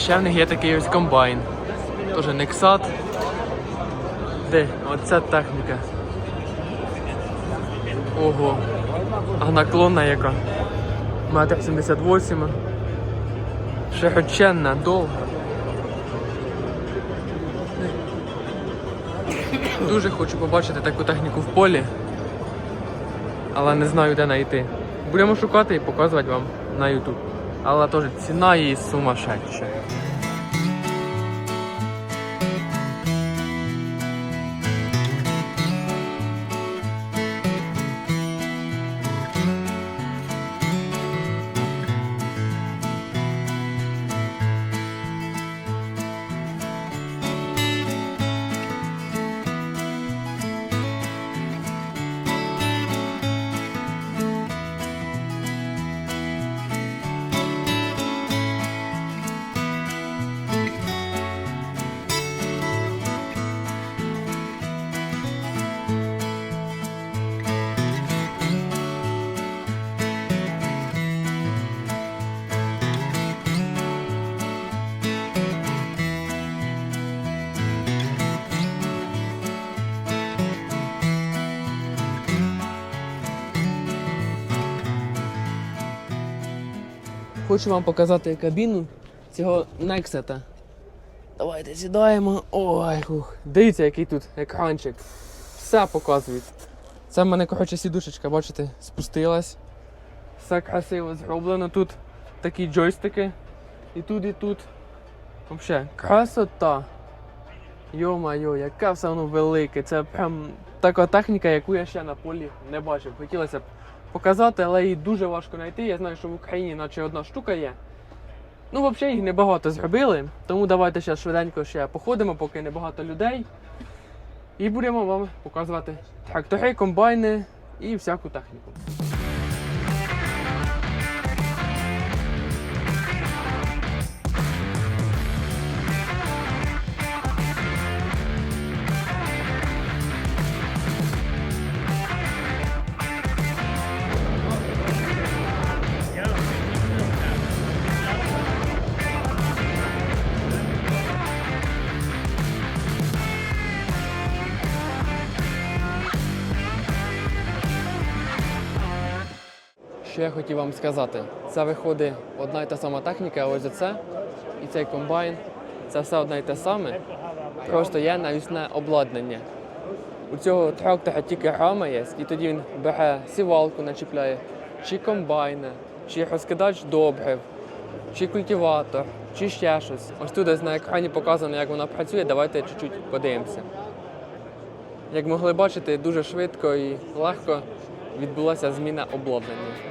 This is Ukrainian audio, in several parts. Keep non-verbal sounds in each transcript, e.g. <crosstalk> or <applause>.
ще в них є такий ось комбайн. Теж Nexat. Де? Оця техніка. Ого. А наклонна яка. Метр 78. Широченна, довга. Дуже хочу побачити таку техніку в полі, але не знаю, де знайти. Будемо шукати і показувати вам на YouTube. Але теж ціна її сумасшедша. Хочу вам показати кабіну цього Нексета. Давайте сідаємо. Ой, ух. Дивіться, який тут екранчик. Все показують. Це в мене, коротше, сідушечка, бачите, спустилась. Все красиво зроблено. Тут такі джойстики. І тут, і тут. Взагалі, красота. Йо-майо, яке все воно велике. Це прям така техніка, яку я ще на полі не бачив. Хотілося б показати, але її дуже важко знайти. Я знаю, що в Україні наче одна штука є. Ну, взагалі їх небагато зробили, тому давайте ще швиденько ще походимо, поки небагато людей. І будемо вам показувати трактори, комбайни і всяку техніку. Я хотів вам сказати, це виходить одна й та сама техніка, ось оце і цей комбайн. Це все одне й те саме. Просто є навісне обладнання. У цього трактора тільки рама є, і тоді він бере сівалку, начіпляє, чи комбайна, чи розкидач добрив, чи культиватор, чи ще щось. Ось тут на екрані показано, як вона працює. Давайте чуть-чуть подивимося. Як могли бачити, дуже швидко і легко відбулася зміна обладнання.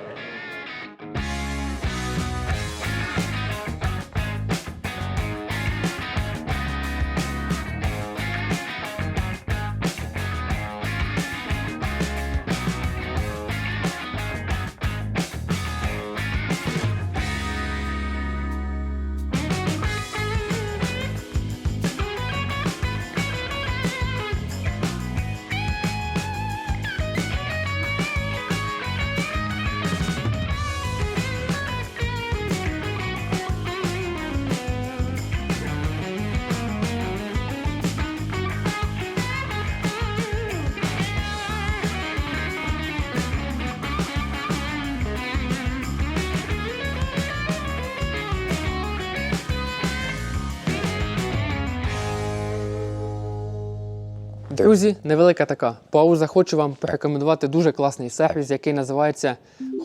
Друзі, невелика така пауза. Хочу вам порекомендувати дуже класний сервіс, який називається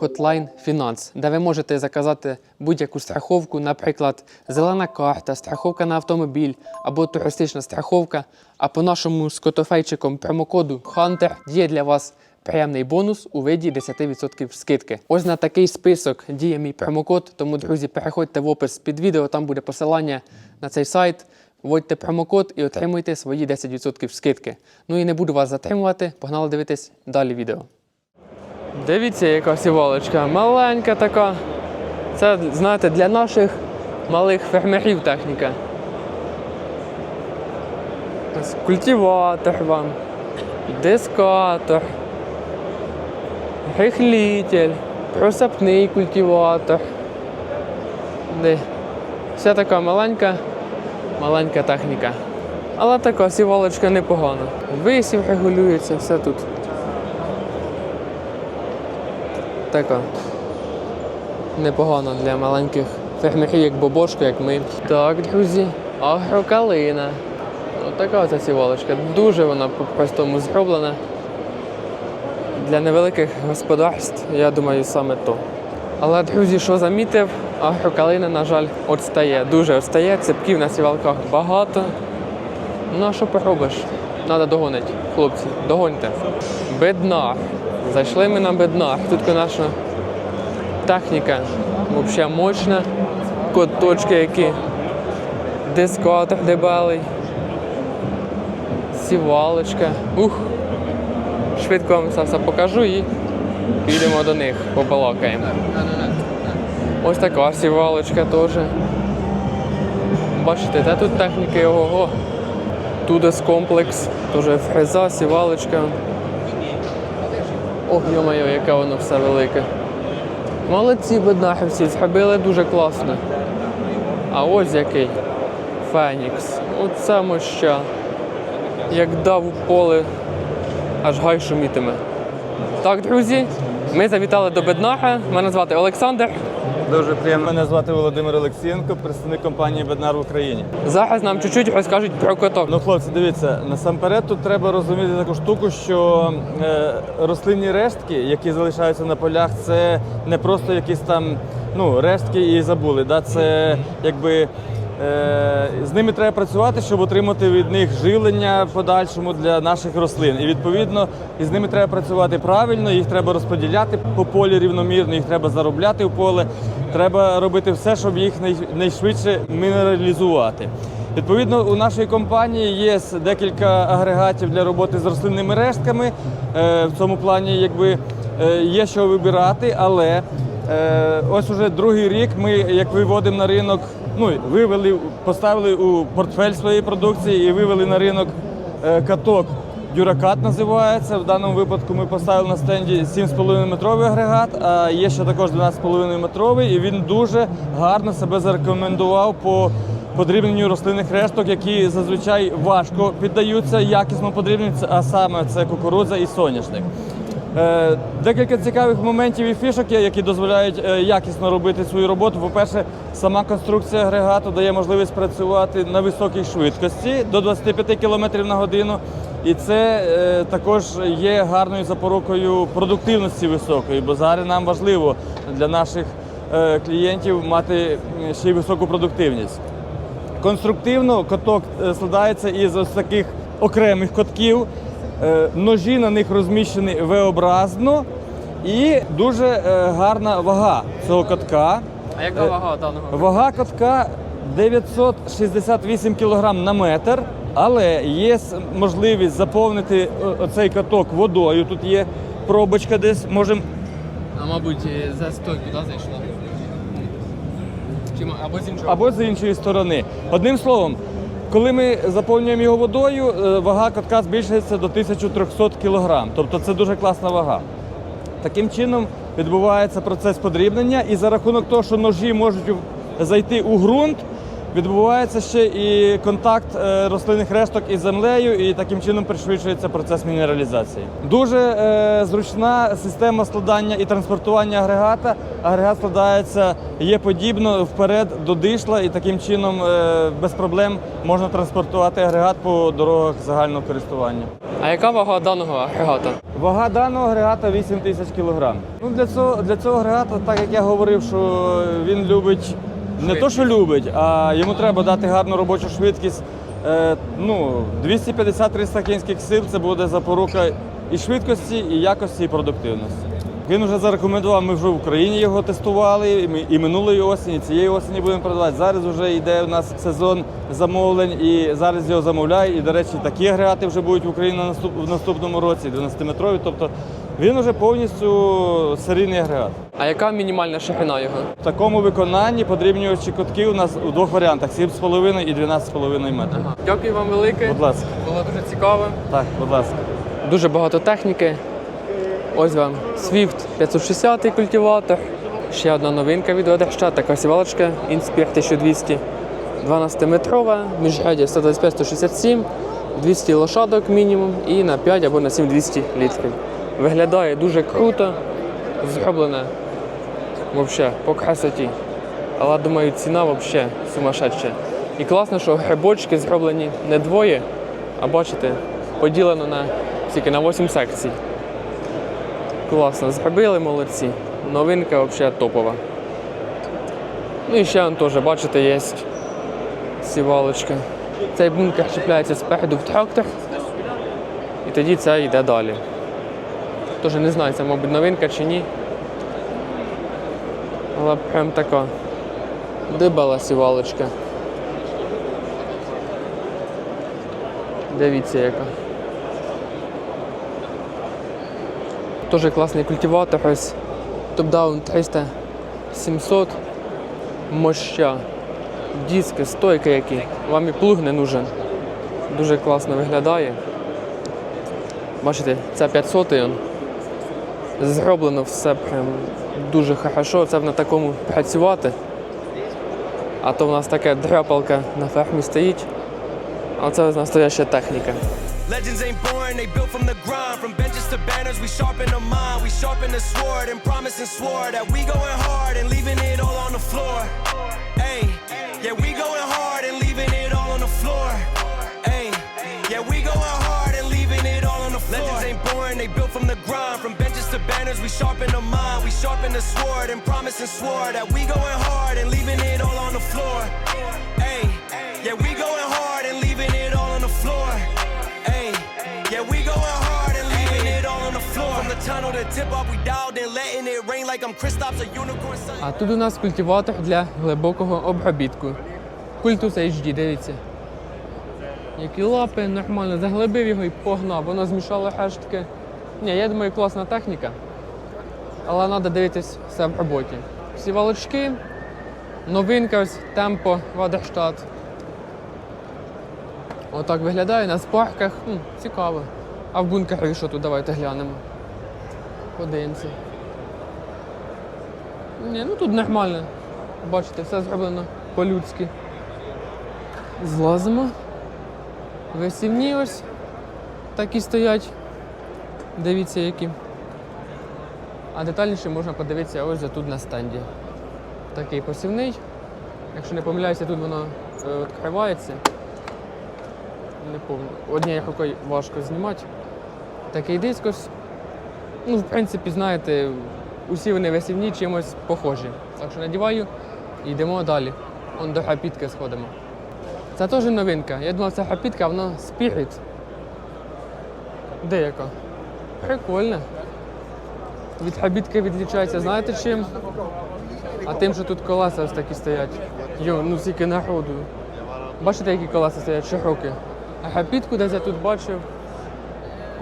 Hotline Finance, де ви можете заказати будь-яку страховку, наприклад, зелена карта, страховка на автомобіль або туристична страховка. А по нашому з котофейчиком промокоду Hunter діє для вас приємний бонус у виді 10% скидки. Ось на такий список діє мій промокод. Тому, друзі, переходьте в опис під відео, там буде посилання на цей сайт. Вводьте промокод і отримуйте свої 10% скидки. Ну і не буду вас затримувати, погнали дивитись далі відео. Дивіться, яка сівалочка, маленька така. Це, знаєте, для наших малих фермерів техніка. Культиватор вам, дискатор, рихлітель, просапний культиватор. Де? Вся така маленька, маленька техніка. Але така сівалочка непогана. Висів регулюється, все тут. Така. Непогано для маленьких фермерів, як Бобошко, як ми. Так, друзі, агрокалина. Ось така ця сівалочка. Дуже вона по-простому зроблена. Для невеликих господарств, я думаю, саме то. Але, друзі, що замітив, агрокалина, на жаль, відстає. Дуже відстає. Цепків на сівалках багато. Ну а що поробиш? Треба догонити, хлопці, догоньте. Беднар. Зайшли ми на беднар. Тут, звісно, техніка взагалі мощна. Коточки які. Дискатор дебелий. Сівалочка. Ух. Швидко вам все покажу і підемо до них, побалакаємо. Ось така сівалочка теж. Бачите, де тут техніки ого. Тудес комплекс, теж фреза, сівалочка. Ох, йо-моє, яке воно все велике. Молодці беднахівці, зробили дуже класно. А ось який Фенікс. Оце моща. Як дав у поле, аж гай шумітиме. Так, друзі, ми завітали до Беднаха. Мене звати Олександр. Дуже приємно. Мене звати Володимир Олексієнко, представник компанії Беднар в Україні. Зараз нам чуть-чуть розкажуть про коток. Ну, хлопці, дивіться, насамперед тут треба розуміти таку штуку, що е, рослинні рештки, які залишаються на полях, це не просто якісь там ну, рештки і забули. Да? Це якби. Е, з ними треба працювати, щоб отримати від них живлення подальшому для наших рослин. І відповідно із ними треба працювати правильно, їх треба розподіляти по полі рівномірно, їх треба заробляти в поле. Треба робити все, щоб їх найшвидше мінералізувати. Відповідно, у нашої компанії є декілька агрегатів для роботи з рослинними рештками. Е, В цьому плані, якби е, є що вибирати, але ось уже другий рік ми як виводимо на ринок, ну вивели, поставили у портфель своєї продукції і вивели на ринок е, каток. Дюракат називається. В даному випадку ми поставили на стенді 7,5 метровий агрегат, а є ще також 12,5 метровий, і він дуже гарно себе зарекомендував по подрібненню рослинних решток, які зазвичай важко піддаються якісно подрібненню, а саме це кукурудза і соняшник. Е, Декілька цікавих моментів і фішок які дозволяють е, якісно робити свою роботу. По-перше, сама конструкція агрегату дає можливість працювати на високій швидкості до 25 км на годину. І це е, також є гарною запорукою продуктивності високої, бо зараз нам важливо для наших клієнтів мати ще й високу продуктивність. Конструктивно коток складається із ось таких окремих котків. Е, Ножі на них розміщені V-образно і дуже е, гарна вага цього котка. А яка вага даного? Вага котка 968 кг на метр, але є можливість заповнити оцей каток водою. Тут є пробочка десь, можемо А мабуть, за стойку да, зайшла? Або з іншого? або з іншої сторони. Одним словом, коли ми заповнюємо його водою, е, вага катка збільшується до 1300 кг. Тобто це дуже класна вага. Таким чином відбувається процес подрібнення, і за рахунок того, що ножі можуть зайти у ґрунт, відбувається ще і контакт е, рослинних решток із землею, і таким чином пришвидшується процес мінералізації. Дуже е, зручна система складання і транспортування агрегата. Агрегат складається є подібно вперед до дишла, і таким чином е, без проблем можна транспортувати агрегат по дорогах загального користування. А яка вага даного агрегата? Вага даного агрегата 8 тисяч кілограм. Ну, для, цього, для цього агрегата, так як я говорив, що він любить не то, що любить, а йому треба дати гарну робочу швидкість. Е, ну, 250-300 кінських сил це буде запорука і швидкості, і якості, і продуктивності. Він вже зарекомендував, ми вже в Україні його тестували, і, ми, і минулої осені, і цієї осені будемо продавати. Зараз вже йде у нас сезон замовлень, і зараз його замовляють. І, до речі, такі агрегати вже будуть в Україні на наступ, в наступному році, 12-метрові. Тобто він вже повністю серійний агрегат. А яка мінімальна ширина його? В такому виконанні подрібнювачі котки у нас у двох варіантах: 7,5 і 12,5 метрів. Дякую вам велике. Будь ласка, Було дуже цікаво. так, будь ласка. Дуже багато техніки. Ось вам Swift 560 культиватор, Ще одна новинка від Одеща, така сівалочка Inspire 1200. 12-метрова, міжрядя 125-167, 200 лошадок мінімум і на 5 або на 7 200 літрів. Виглядає дуже круто, зроблена взагалі по красоті. Але думаю, ціна взагалі сумасшедша. І класно, що грибочки зроблені не двоє, а бачите, поділено на тільки на 8 секцій. Класно, зробили молодці. Новинка взагалі топова. Ну і ще он теж, бачите, є сівалочка. Цей бункер чіпляється спереду в трактор, і тоді це йде далі. Тож не знаю, це, мабуть, новинка чи ні. Але прям така дебела сівалочка. Дивіться яка. Тоже класний культиватор, ось топ-даун 300 700 моща. Диски, стойки які. Вам і плуг не нужен. Дуже класно виглядає. Бачите, це 500 он. Зроблено все прям дуже хорошо. Це б на такому працювати. А то в нас така дряпалка на фермі стоїть. А це настояща техніка. Legends ain't born, they built from the grind. From benches to banners, we sharpen the mind, we sharpen the sword, and promise and swore that we going hard and leaving it all on the floor. Hey, yeah, we going hard and leaving it all on the floor. Hey, yeah, we going hard and leaving it all on the floor. Legends ain't born, they built from the grind. From to banners, we sharpen the mind, we sharpen the sword, and promise and swore that we going hard and leaving it all on the floor. Hey, yeah, we going hard and leaving it all on the floor. Hey, yeah, we going hard and leaving it all on the floor. From the tunnel to tip off, we dialed in, letting it rain like I'm Kristaps, a unicorn. А тут у нас культиватор для глибокого обробітку. Культус HD, дивіться. Які лапи, нормально, заглибив його і погнав, воно змішало рештки. Ні, я думаю, класна техніка. Але треба дивитись все в роботі. Всі валочки, новинка ось, темпо, Вадерштат. Отак виглядає на спарках. М, цікаво. А в бункері що тут? Давайте глянемо. Подивимося. Ні, ну тут нормально. Бачите, все зроблено по-людськи. Злазимо. Висівні ось такі стоять. Дивіться які. А детальніше можна подивитися ось тут на стенді. Такий посівний. Якщо не помиляюся, тут воно е, відкривається. Не. Однією рукою важко знімати. Такий дискос. Ну, в принципі, знаєте, усі вони висівні чимось похожі. Так що надіваю і йдемо далі. Он до хапітки сходимо. Це теж новинка. Я думав, це хапітка, вона Spirit. Де яка? Прикольно. Від хабітки відлічається, знаєте чим? А тим, що тут колеса ось такі стоять. Йо, ну скільки народу. Бачите, які колеса стоять широкі? А хапітку десь я тут бачив.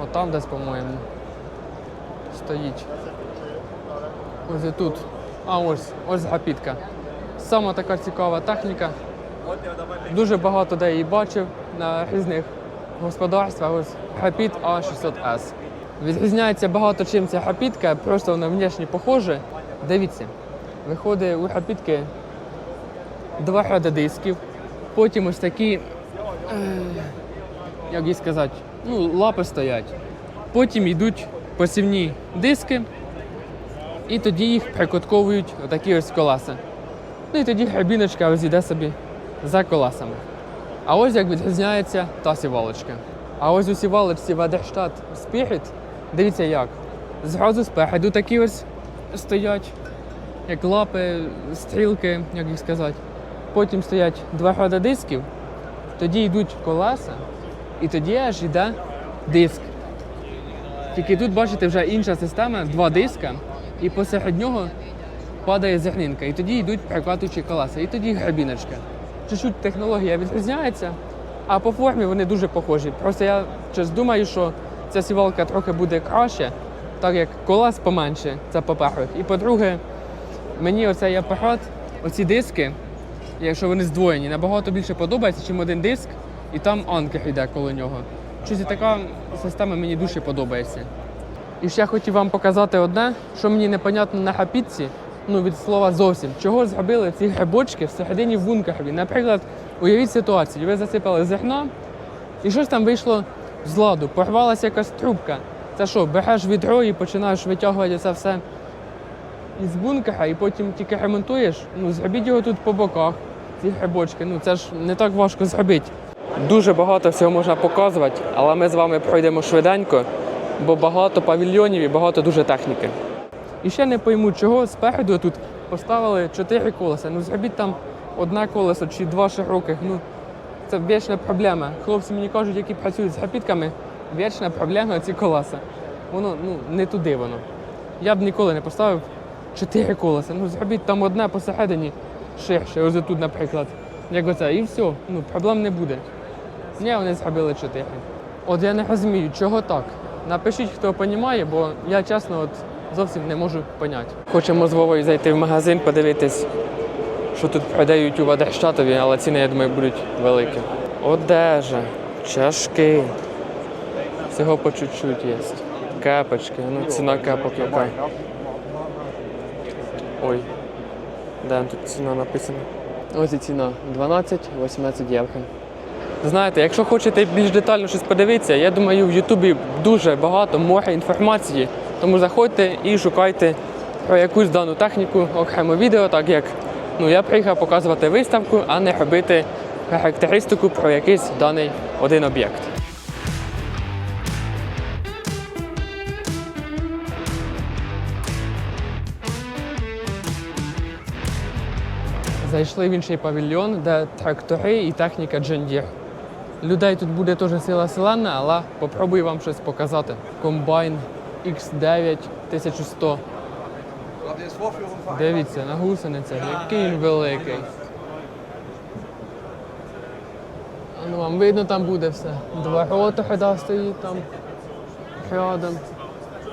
Отам десь, по-моєму. Стоїть. Ось і тут. А ось, ось гапітка. Сама така цікава техніка. Дуже багато де її бачив на різних господарствах. Ось гапіт А600С. Відрізняється багато чим ця гапітка, просто вона внешне похоже. Дивіться, виходить у гапітки два ряди дисків, потім ось такі, е, як їй сказати, ну, лапи стоять. Потім йдуть посівні диски, і тоді їх прикотковують отакі ось колеса. Ну і тоді грабіночка ось йде собі за колесами. А ось як відрізняється та сівалочка. А ось у сівалочці Ведерштат Spirit, дивіться як. Зразу спереду такі ось стоять, як лапи, стрілки, як їх сказати. Потім стоять два ряди дисків, тоді йдуть колеса, і тоді аж йде диск. Тільки тут, бачите, вже інша система, два диска, і посеред нього падає зернинка. І тоді йдуть прикладуючі колеса, і тоді грабіночка. Чуть-чуть технологія відрізняється, а по формі вони дуже похожі. Просто я щось думаю, що ця сівалка трохи буде краще, так як колес поменше, це по-перше. І по-друге, мені оцей апарат, оці диски, якщо вони здвоєні, набагато більше подобається, ніж один диск, і там анкер йде коло нього. Щось така система мені дуже подобається. І ще хотів вам показати одне, що мені непонятно на хапітці. Ну, від слова зовсім. Чого зробили ці грибочки всередині в бункері? Наприклад, уявіть ситуацію, ви засипали зерно, і щось там вийшло з ладу, порвалася якась трубка. Це що, береш відро і починаєш витягувати це все із бункера, і потім тільки ремонтуєш. Ну, зробіть його тут по боках, ці грибочки. Ну це ж не так важко зробити. Дуже багато всього можна показувати, але ми з вами пройдемо швиденько, бо багато павільйонів і багато дуже техніки. І ще не пойму, чого спереду тут поставили чотири колеса. Ну зробіть там одне колесо чи два широких. Ну це вічна проблема. Хлопці мені кажуть, які працюють з грабітками, вічна проблема ці колеса. Воно ну не туди воно. Я б ніколи не поставив чотири колеса. Ну зробіть там одне посередині ширше, ось тут, наприклад. Як оце, і все, ну проблем не буде. Ні, вони зробили чотири. От я не розумію, чого так. Напишіть, хто розуміє, бо я чесно от зовсім не можу поняти. Хочемо з Вовою зайти в магазин, подивитись, що тут продають у Вадерштатові, але ціни, я думаю, будуть великі. Одежа, чашки. Всього по чуть-чуть є. Кепочки, ну ціна кепок яка. Ой, де тут ціна написана? Ось і ціна 12-18 євро. Знаєте, якщо хочете більш детально щось подивитися, я думаю, в Ютубі дуже багато море інформації. Тому заходьте і шукайте про якусь дану техніку окремо відео, так як ну, я приїхав показувати виставку, а не робити характеристику про якийсь даний один об'єкт. Зайшли в інший павільйон, де трактори і техніка Deere. Людей тут буде теж сила селена, але попробую вам щось показати. Комбайн X9 1100. Дивіться, на гусеницях, який він великий. Ну, вам видно, там буде все. Два рота хода стоїть там. Рядом.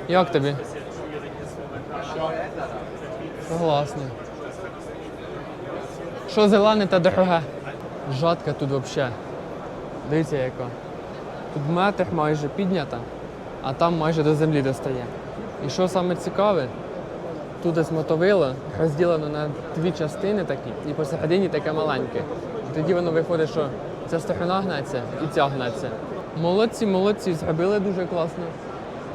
Як тобі? Согласний. Що зелене та дороге? Жатка тут взагалі. Дивіться яка. Тут метр майже піднята, а там майже до землі достає. І що саме цікаве, тут ось мотовило розділено на дві частини такі, і посередині таке маленьке. Тоді воно виходить, що ця сторона гнеться і ця гнеться. Молодці, молодці, зробили дуже класно.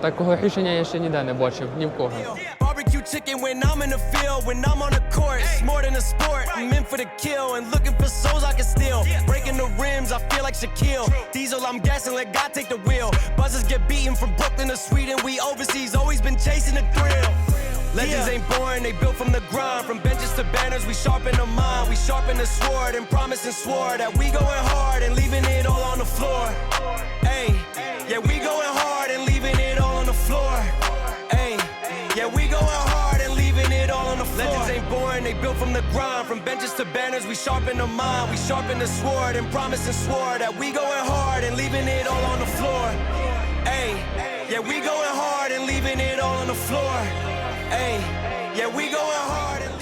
Такого рішення я ще ніде не бачив, ні в кого. Chicken when I'm in the field, when I'm on the court. It's more than a sport. I'm in for the kill and looking for souls I can steal. Breaking the rims, I feel like Shaquille. Diesel, I'm gassing, let God take the wheel. Buzzers get beaten from Brooklyn to Sweden. We overseas, always been chasing the thrill. Legends ain't born, they built from the grind. From benches to banners, we sharpen the mind. We sharpen the sword and promise and swore that we going hard and leaving it all on the floor. Hey, yeah, we going hard and leaving it all on the floor. Hey, yeah, we going hard and leaving it all on the floor. Legends ain't born, they built from the grind. From benches to banners, we sharpen the mind. We sharpen the sword and promise and swore that we going hard and leaving it all on the floor. Hey, yeah, we going hard and leaving it all on the floor.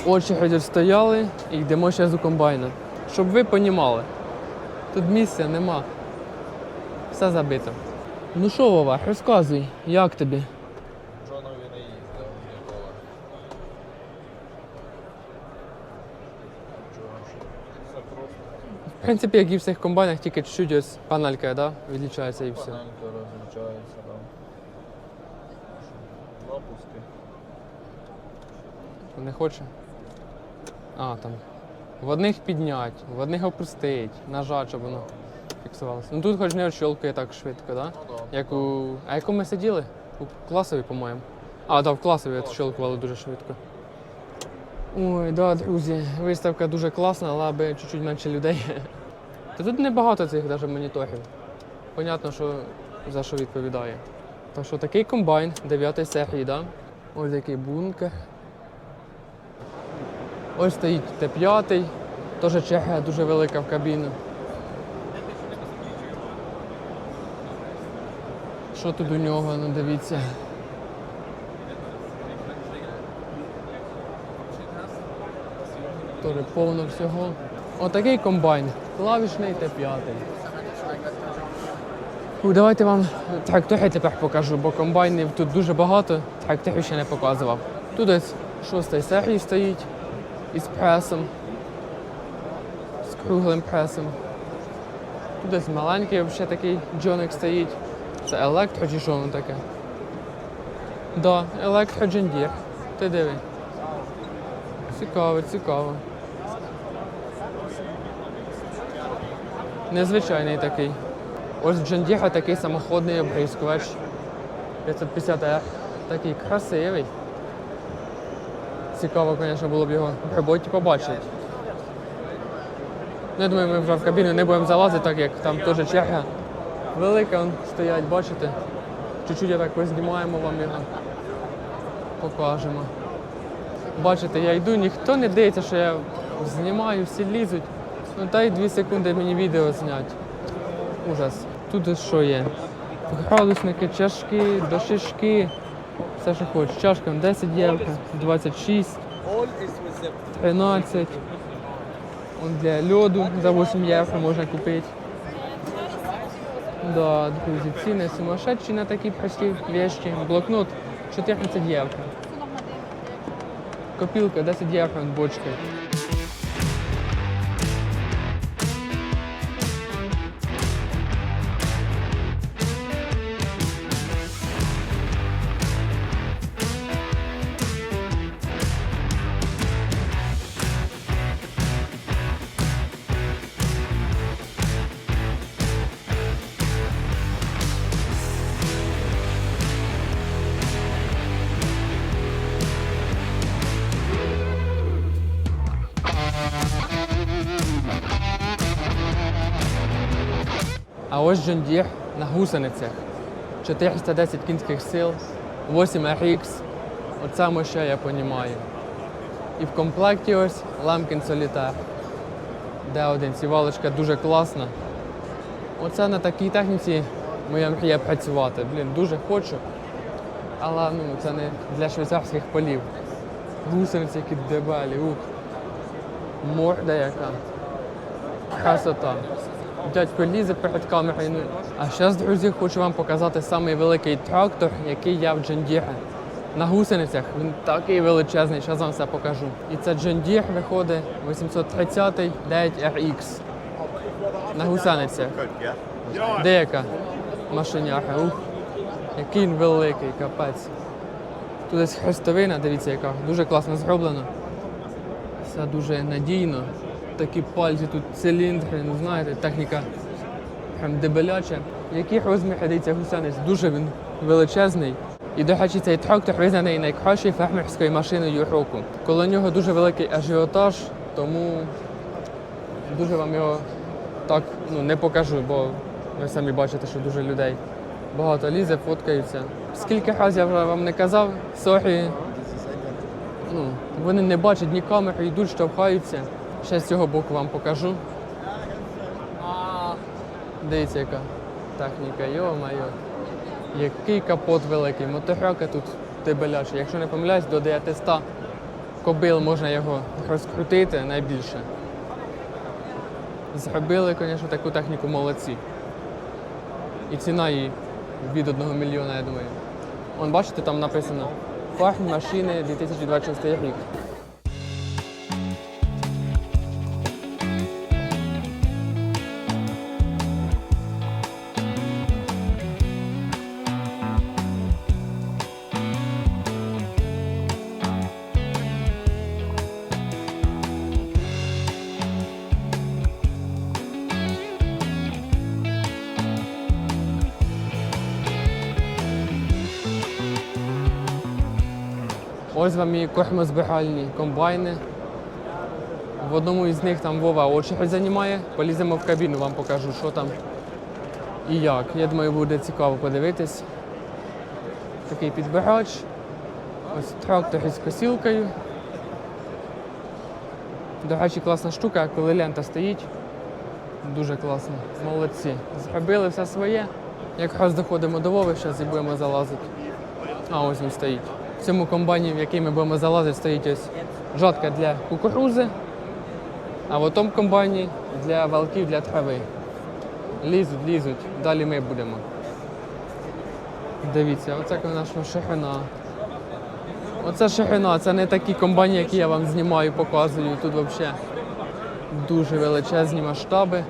Очередь стояли і йдемо ще до комбайна. Щоб ви понімали, тут місця нема. Все забито. Ну що, Вова, розказуй, як тобі? Джонові не їздив. В принципі, як і в всіх комбайнах, тільки чуть-чуть ось панелька да? відлічається і все. паненько розлучається там. Два пуски. Не хоче? А, там. В одних піднять, в одних опустить, нажать, щоб воно фіксувалося. Ну тут хоч не відщолкує так швидко, да? Ну да. Як у. А яку ми сиділи? У класовій, по-моєму. А, так, в класовій відщолкували дуже швидко. Ой, да, друзі, виставка дуже класна, але аби чуть-чуть менше людей. <laughs> Та тут небагато цих даже моніторів. Понятно, що за що відповідає. Так що такий комбайн 9 серії, да? Ось який бункер. Ось стоїть Т5, теж черга дуже велика в кабіну. Що тут у нього, ну дивіться. Теж повно всього. Отакий комбайн. Клавішний Т5. Давайте вам трактори тепер покажу, бо комбайнів тут дуже багато, тракторів ще не показував. Тут ось Шостий серії стоїть із пресом, з круглим пресом. Тут десь маленький взагалі такий джоник стоїть. Це електро чи що воно таке? Да, електроджендір. Ти диви. Цікаво, цікаво. Незвичайний такий. Ось в Джандіга такий самоходний обрізкувач. 550 r Такий красивий. Цікаво, звісно, було б його в роботі побачити. Ну, я думаю, ми вже в кабіну не будемо залазити, так як там теж черга велика, он стоять, бачите? Чуть-чуть я так познімаємо вам його. Покажемо. Бачите, я йду, ніхто не дивиться, що я знімаю, всі лізуть. Ну та й дві секунди мені відео зняти. Ужас. Тут що є? Градусники, чашки, дощечки. Все, що хочеш. Чашкам 10 євро, 26, 13. Для льоду за 8 євро можна купити. Да, друзі, ціни сумасшедші на такі прості вещи. Блокнот 14 євро. Копілка 10 євро бочка. Ось John на гусеницях. 410 кінських сил, 8 RX. Оце ми ще я розумію. І в комплекті ось Ламкін Солітар. Д1 сівалочка дуже класна. Оце на такій техніці моя мрія працювати. Блін, дуже хочу. Але ну, це не для швейцарських полів. Гусениці які дебелі, ух. Морда яка. Красота. Дядько лізе перед камерою. Ну, а зараз, друзі, хочу вам показати самий великий трактор, який я в Джендіре. На гусеницях він такий величезний, зараз вам все покажу. І це Джендір виходить 830 9RX. На гусеницях. Деяка машиняха. Ух, який він великий, капець. Тут десь хрестовина, дивіться, яка дуже класно зроблена. Все дуже надійно. Такі пальці тут циліндри, ну знаєте, техніка прям дебеляча. Який розмір дивіться гусениць? Дуже він величезний. І, до речі, цей трактор визнаний найкращою фермерською машиною року. Коло нього дуже великий ажіотаж, тому дуже вам його так ну, не покажу, бо ви самі бачите, що дуже людей багато лізе, фоткаються. Скільки разів я вже вам не казав, сорі, ну, вони не бачать ні камери, йдуть, штовхаються. Ще з цього боку вам покажу. Дивіться, яка техніка, йо-майо. Який капот великий, моторяка тут дебеляча. Якщо не помиляюсь, до 900 кобил можна його розкрутити найбільше. Зробили, звісно, таку техніку молодці. І ціна її від 1 мільйона, я думаю. Вон, бачите, там написано Фарм машини 2026 рік. Ось вам і кормозбиральні комбайни. В одному із них там Вова очередь займає. Поліземо в кабіну, вам покажу, що там і як. Я думаю, буде цікаво подивитись. Такий підбирач. Ось трактор із косілкою. До речі, класна штука, коли лента стоїть. Дуже класно. Молодці. Зробили все своє. Якраз доходимо до Вови, зараз і будемо залазити. А ось він стоїть. В цьому комбайні, в який ми будемо залазити, стоїть ось жатка для кукурузи, а в тому комбайні для валків для трави. Лізуть, лізуть, далі ми будемо. Дивіться, оце наша ширина. Оце ширина, це не такі комбайни, які я вам знімаю, показую. Тут взагалі дуже величезні масштаби,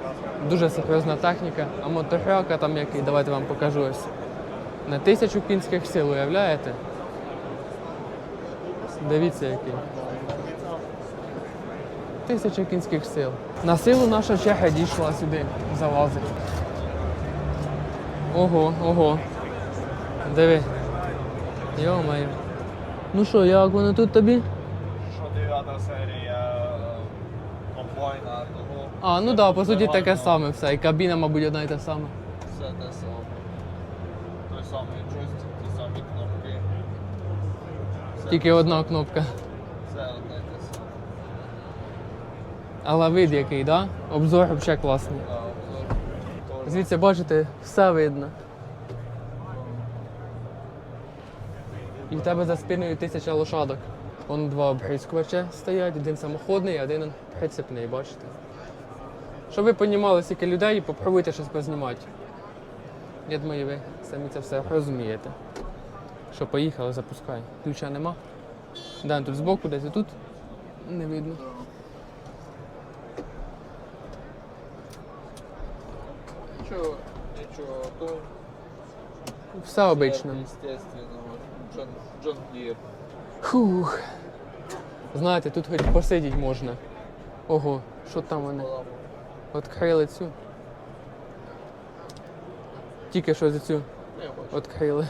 дуже серйозна техніка. А мотофряка там який, давайте вам покажу ось. На тисячу кінських сил, уявляєте? Дивіться який. Тисяча кінських сил. На силу наша чеха дійшла сюди, залазить. Ого, ого. Диви. Йо-моє. Ну що, як воно тут тобі? Що дев'ята серія е, того. А, ну так, да, по суті таке саме все. І кабіна, мабуть, одна і та сама. Все те саме. Той самий джойстик, ті самі кнопки. Все Тільки одна кнопка. Те саме. Але вид який, да? Обзор взагалі класний. Обзор. Звідси бачите, все видно. І в тебе за спиною тисяча лошадок. Вон два обгризкувача стоять, один самоходний, один прицепний, бачите. Щоб ви розуміли, скільки людей, попробуйте щось познімати. Я думаю, ви самі це все розумієте. Що, поїхали, запускай. Ключа нема. Да, тут збоку, десь тут. Не видно. Нічого, нічого, то Все обично. Естественно, Джон, Дір. Фух. Знаєте, тут хоч посидіти можна. Ого, що там вони? Открили цю. Тільки що за цю відкрили.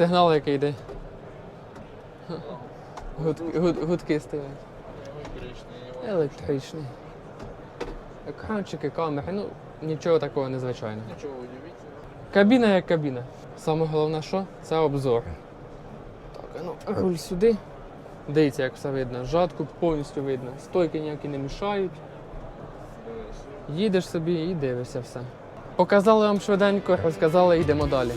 Сигнал який йде. Гудки, гуд- гудки стоять. Електричний. Електричний. Екранчики, камери, ну нічого такого незвичайного. Нічого удивительного. Кабіна як кабіна. Саме головне, що це обзор. Так, ну, руль сюди. Дивіться, як все видно. Жатку повністю видно. Стойки ніякі не мішають. Їдеш собі і дивишся все. Показали вам швиденько, розказали, йдемо далі.